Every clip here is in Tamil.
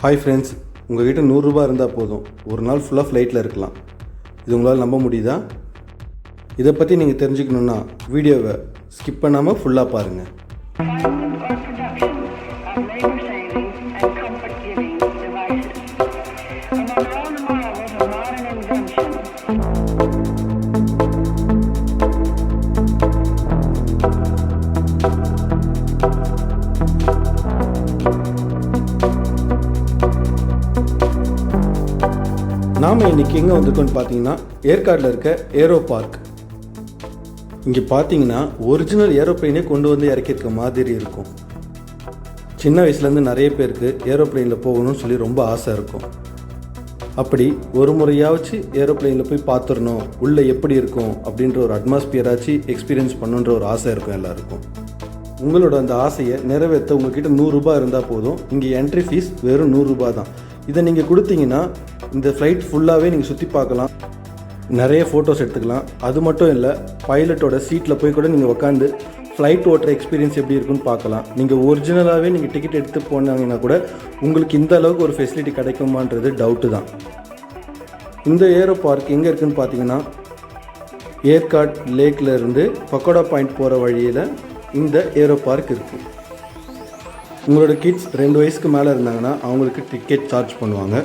ஹாய் ஃப்ரெண்ட்ஸ் உங்ககிட்ட நூறுரூபா இருந்தால் போதும். ஒரு நாள் ஃபுல்லாக ஃப்ளைட்டில் இருக்கலாம். இது உங்களால் நம்ப முடியுதா? இதை பற்றி நீங்கள் தெரிஞ்சுக்கணுன்னா வீடியோவை ஸ்கிப் பண்ணாமல் ஃபுல்லாக பாருங்கள் நாம் இன்னைக்கு எங்கே வந்திருக்கோம்னு பார்த்தீங்கன்னா ஏற்காடில் இருக்க ஏரோ பார்க் இங்கே பார்த்தீங்கன்னா ஒரிஜினல் ஏரோப்ளைனே கொண்டு வந்து இறக்கியிருக்க மாதிரி இருக்கும். சின்ன வயசுலேருந்து நிறைய பேருக்கு ஏரோப்ளேனில் போகணும்னு சொல்லி ரொம்ப ஆசை இருக்கும். அப்படி ஒரு முறையாச்சு ஏரோப்ளேனில் போய் பார்த்துடணும் உள்ளே எப்படி இருக்கும் அப்படின்ற ஒரு அட்மாஸ்பியராச்சு எக்ஸ்பீரியன்ஸ் பண்ணுன்ற ஒரு ஆசை இருக்கும் எல்லாருக்கும். உங்களோட அந்த ஆசையை நிறைவேற்ற உங்ககிட்ட நூறுரூபா இருந்தால் போதும். இங்கே என்ட்ரி ஃபீஸ் வெறும் நூறுரூபா தான். இதை நீங்கள் கொடுத்தீங்கன்னா இந்த ஃப்ளைட் ஃபுல்லாகவே நீங்கள் சுற்றி பார்க்கலாம். நிறைய ஃபோட்டோஸ் எடுத்துக்கலாம். அது மட்டும் இல்லை பைலட்டோட சீட்டில் போய் கூட நீங்கள் உட்காந்து ஃப்ளைட் ஓட்டுற எக்ஸ்பீரியன்ஸ் எப்படி இருக்குன்னு பார்க்கலாம். நீங்கள் ஒரிஜினலாகவே நீங்கள் டிக்கெட் எடுத்து போனாங்கன்னா கூட உங்களுக்கு இந்த அளவுக்கு ஒரு ஃபெசிலிட்டி கிடைக்குமான்றது டவுட்டு தான். இந்த ஏரோ பார்க் எங்கே இருக்குதுன்னு பார்த்தீங்கன்னா ஏற்காட் லேக்கில் இருந்து பக்கோடா பாயிண்ட் போகிற வழியில் இந்த ஏரோ பார்க் இருக்குது உங்களோட கிட்ஸ் ரெண்டு வயசுக்கு மேலே இருந்தாங்கன்னா அவங்களுக்கு டிக்கெட் சார்ஜ் பண்ணுவாங்க.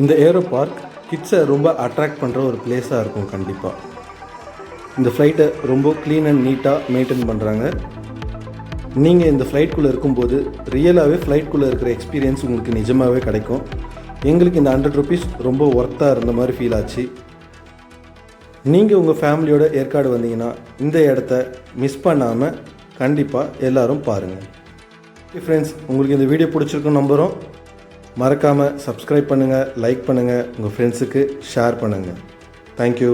இந்த ஏரோ பார்க் கிட்ஸை ரொம்ப அட்ராக்ட் பண்ணுற ஒரு பிளேஸாக இருக்கும் கண்டிப்பாக இந்த ஃப்ளைட்டை ரொம்ப க்ளீன் அண்ட் நீட்டாக மெயின்டைன் பண்ணுறாங்க நீங்கள் இந்த ஃப்ளைட்குள்ளே இருக்கும்போது ரியலாகவே ஃப்ளைட்குள்ளே இருக்கிற எக்ஸ்பீரியன்ஸ் உங்களுக்கு நிஜமாகவே கிடைக்கும். எங்களுக்கு இந்த ஹண்ட்ரட் ருபீஸ் ரொம்ப ஒர்த்தாக இருந்த மாதிரி ஃபீல் ஆச்சு. நீங்கள் உங்கள் ஃபேமிலியோட ஏற்காடு வந்தீங்கன்னா இந்த இடத்த மிஸ் பண்ணாமல் கண்டிப்பாக எல்லாரும் பாருங்கள் ஃப்ரெண்ட்ஸ் உங்களுக்கு இந்த வீடியோ பிடிச்சிருக்கும் நம்புகிறோம் மறக்காமல் சப்ஸ்கிரைப் பண்ணுங்கள் லைக் பண்ணுங்கள் உங்கள் ஃப்ரெண்ட்ஸுக்கு ஷேர் பண்ணுங்கள் தேங்க்யூ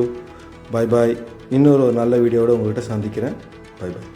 பாய் பாய் இன்னொரு ஒரு நல்ல வீடியோவோட உங்கள்கிட்ட சந்திக்கிறேன். Bye bye